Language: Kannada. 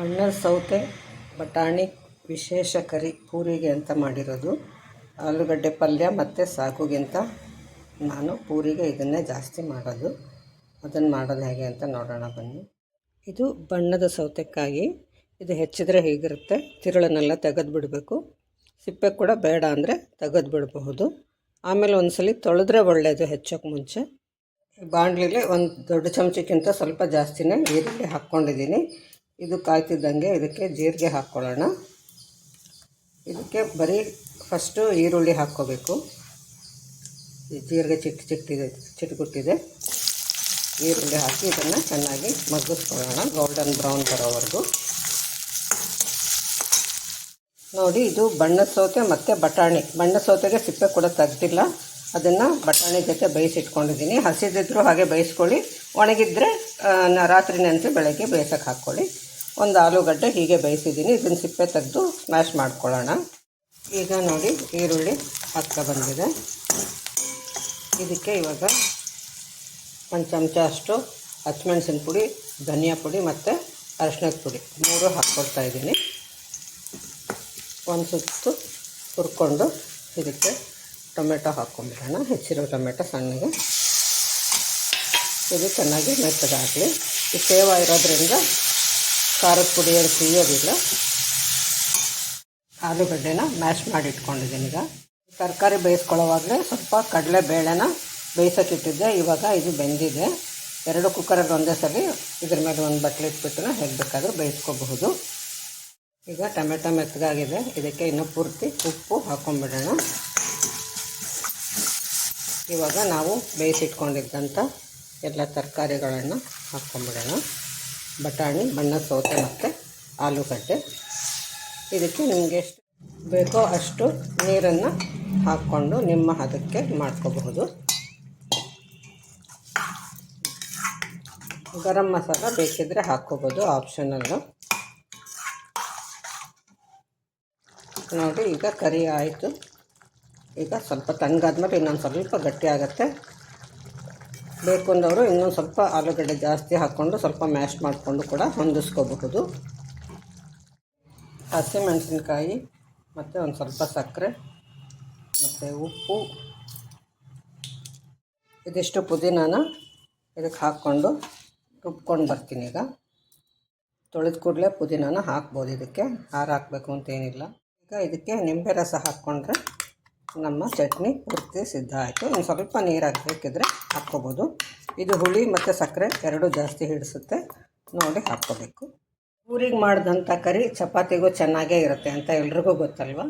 ಬಣ್ಣದ ಸೌತೆ, ಬಟಾಣಿ, ವಿಶೇಷ ಕರಿ, ಪೂರಿಗೆ ಅಂತ ಮಾಡಿರೋದು. ಆಲೂಗಡ್ಡೆ ಪಲ್ಯ ಮತ್ತು ಸಾಕುಗಿಂತ ನಾನು ಪೂರಿಗೆ ಇದನ್ನೇ ಜಾಸ್ತಿ ಮಾಡೋದು. ಅದನ್ನು ಮಾಡೋದು ಹೇಗೆ ಅಂತ ನೋಡೋಣ ಬನ್ನಿ. ಇದು ಬಣ್ಣದ ಸೌತೆಕಾಯಿ. ಇದು ಹೆಚ್ಚಿದ್ರೆ ಹೀಗಿರುತ್ತೆ. ತಿರುಳನ್ನೆಲ್ಲ ತೆಗೆದು ಬಿಡಬೇಕು. ಸಿಪ್ಪೆ ಕೂಡ ಬೇಡ ಅಂದರೆ ತೆಗೆದು ಬಿಡಬಹುದು. ಆಮೇಲೆ ಸಲ ತೊಳೆದ್ರೆ ಒಳ್ಳೆಯದು ಹೆಚ್ಚೋಕ್ಕೆ ಮುಂಚೆ. ಬಾಣಲಿಲಿ ಒಂದು ದೊಡ್ಡ ಚಮಚಕ್ಕಿಂತ ಸ್ವಲ್ಪ ಜಾಸ್ತಿನೇ ಈರುಳ್ಳಿ ಹಾಕ್ಕೊಂಡಿದ್ದೀನಿ. ಇದು ಕಾಯ್ತಿದ್ದಂಗೆ ಇದಕ್ಕೆ ಜೀರಿಗೆ ಹಾಕ್ಕೊಳ್ಳೋಣ. ಇದಕ್ಕೆ ಬರೀ ಫಸ್ಟು ಈರುಳ್ಳಿ ಹಾಕ್ಕೋಬೇಕು. ಈ ಜೀರಿಗೆ ಚಿಟ್ಟು ಚಿಟ್ಟಿದೆ ಚಿಟ್ಟುಗುಟ್ಟಿದೆ ಈರುಳ್ಳಿ ಹಾಕಿ ಇದನ್ನು ಚೆನ್ನಾಗಿ ಮಗ್ಗಿಸ್ಕೊಳ್ಳೋಣ. ಗೋಲ್ಡನ್ ಬ್ರೌನ್ ಬರೋವರೆಗೂ. ನೋಡಿ, ಇದು ಬಣ್ಣ ಸೌತೆ ಮತ್ತು ಬಟಾಣಿ. ಬಣ್ಣ ಸೌತೆಗೆ ಸಿಪ್ಪೆ ಕೂಡ ತೆಗ್ದಿಲ್ಲ. ಅದನ್ನು ಬಟಾಣಿ ಜೊತೆ ಬೇಯಿಸಿಟ್ಕೊಂಡಿದ್ದೀನಿ. ಹಸಿದಿದ್ದರೂ ಹಾಗೆ ಬೇಯಿಸ್ಕೊಳ್ಳಿ. ಒಣಗಿದ್ರೆ ರಾತ್ರಿ ನೆನೆಸಿ ಬೆಳಗ್ಗೆ ಬೇಯಿಸೋಕೆ ಹಾಕ್ಕೊಳ್ಳಿ. ಒಂದು ಆಲೂಗಡ್ಡೆ ಹೀಗೆ ಬೇಯಿಸಿದ್ದೀನಿ. ಇದನ್ನು ಸಿಪ್ಪೆ ತೆಗೆದು ಮ್ಯಾಶ್ ಮಾಡ್ಕೊಳ್ಳೋಣ. ಈಗ ನೋಡಿ ಈರುಳ್ಳಿ ಹಾಕ್ತಾ ಬಂದಿದೆ. ಇದಕ್ಕೆ ಇವಾಗ ಒಂದು ಚಮಚ ಅಷ್ಟು ಹಸಿಮೆಣಸಿನ ಪುಡಿ, ಧನಿಯಾ ಪುಡಿ ಮತ್ತು ಅರಶಿನದ ಪುಡಿ. ಮೂರು ಹಾಕ್ಕೊಡ್ತಾ ಇದ್ದೀನಿ. ಒಂದು ಸುತ್ತು ಹುರ್ಕೊಂಡು ಇದಕ್ಕೆ ಟೊಮೆಟೊ ಹಾಕ್ಕೊಂಬಿಡೋಣ. ಹೆಚ್ಚಿರೋ ಟೊಮೆಟೊ ಸಣ್ಣಗೆ. ಇದು ಚೆನ್ನಾಗಿ ಮೆತ್ತಗಾಗಲಿ. ಈ ಸೇವ ಇರೋದ್ರಿಂದ ಖಾರದ ಪುಡಿ ಏನು ಸಿಗೋದಿಲ್ಲ. ಆಲೂಗಡ್ಡೆನ ಮ್ಯಾಶ್ ಮಾಡಿ ಇಟ್ಕೊಂಡಿದ್ದೀನಿ ಈಗ. ತರಕಾರಿ ಬೇಯಿಸ್ಕೊಳ್ಳೋವಾಗಲೇ ಸ್ವಲ್ಪ ಕಡಲೆ ಬೇಳೆನ ಬೇಯಿಸೋಕ್ಕಿಟ್ಟಿದ್ದೆ ಇವಾಗ ಇದು ಬೆಂದಿದೆ. ಎರಡು ಕುಕ್ಕರಲ್ಲಿ ಒಂದೇ ಸಲ ಇದ್ರ ಮೇಲೆ ಒಂದು ಬಟ್ಲೆ ಇಟ್ಬಿಟ್ಟು ಹೇಗೆ ಬೇಕಾದರೂ ಬೇಯಿಸ್ಕೋಬಹುದು. ಈಗ ಟೊಮೆಟೊ ಮೆತ್ತಗಾಗಿದೆ. ಇದಕ್ಕೆ ಇನ್ನೂ ಪೂರ್ತಿ ಉಪ್ಪು ಹಾಕ್ಕೊಂಬಿಡೋಣ ಇವಾಗ ನಾವು ಬೇಯಿಸಿಟ್ಕೊಂಡಿದ್ದಂಥ ಎಲ್ಲ ತರಕಾರಿಗಳನ್ನು ಹಾಕ್ಕೊಂಬಿಡೋಣ ಬಟಾಣಿ, ಬಣ್ಣ ಸೌತೆ ಮತ್ತು ಆಲೂಗಡ್ಡೆ. ಇದಕ್ಕೆ ನಿಮಗೆ ಎಷ್ಟು ಬೇಕೋ ಅಷ್ಟು ನೀರನ್ನು ಹಾಕ್ಕೊಂಡು ನಿಮ್ಮ ಹದಕ್ಕೆ ಮಾಡ್ಕೋಬಹುದು. ಗರಂ ಮಸಾಲ ಬೇಕಿದ್ದರೆ ಹಾಕ್ಕೋಬೋದು ಆಪ್ಷನಲ್ಲು ನೋಡಿ, ಈಗ ಕರಿ ಆಯಿತು. ಈಗ ಸ್ವಲ್ಪ ತಣ್ಣಗಾದ್ಮೇಲೆ ಇನ್ನೊಂದು ಸ್ವಲ್ಪ ಗಟ್ಟಿ ಆಗುತ್ತೆ. ಬೇಕು ಅಂದವರು ಇನ್ನೊಂದು ಸ್ವಲ್ಪ ಆಲೂಗಡ್ಡೆ ಜಾಸ್ತಿ ಹಾಕ್ಕೊಂಡು ಸ್ವಲ್ಪ ಮ್ಯಾಶ್ ಮಾಡಿಕೊಂಡು ಕೂಡ ಹೊಂದಿಸ್ಕೋಬಹುದು. ಹಸಿಮೆಣಸಿನ್ಕಾಯಿ ಮತ್ತು ಒಂದು ಸ್ವಲ್ಪ ಸಕ್ಕರೆ ಮತ್ತು ಉಪ್ಪು. ಇದಿಷ್ಟು ಪುದೀನಾನ ಇದಕ್ಕೆ ಹಾಕ್ಕೊಂಡು ರುಬ್ಕೊಂಡು ಬರ್ತೀನಿ ಈಗ. ತೊಳೆದ ಕೂಡಲೇ ಪುದೀನಾನ ಹಾಕ್ಬೋದು ಇದಕ್ಕೆ. ಹಾರು ಹಾಕಬೇಕು ಅಂತೇನಿಲ್ಲ ಈಗ ಇದಕ್ಕೆ ನಿಂಬೆ ರಸ ಹಾಕ್ಕೊಂಡ್ರೆ ನಮ್ಮ ಚಟ್ನಿ ಪೂರ್ತಿ ಸಿದ್ಧ ಆಯಿತು. ಇನ್ನು ಸ್ವಲ್ಪ ನೀರು ಹಾಕಬೇಕಿದ್ರೆ ಹಾಕ್ಕೋಬೋದು. ಇದು ಹುಳಿ ಮತ್ತು ಸಕ್ಕರೆ ಎರಡೂ ಜಾಸ್ತಿ ಹಿಡಿಸುತ್ತೆ. ನೋಡಿ ಹಾಕ್ಕೋಬೇಕು. ಊರಿಗೆ ಮಾಡಿದಂಥ ಕರಿ ಚಪಾತಿಗೂ ಚೆನ್ನಾಗೇ ಇರುತ್ತೆ ಅಂತ ಎಲ್ರಿಗೂ ಗೊತ್ತಲ್ವ?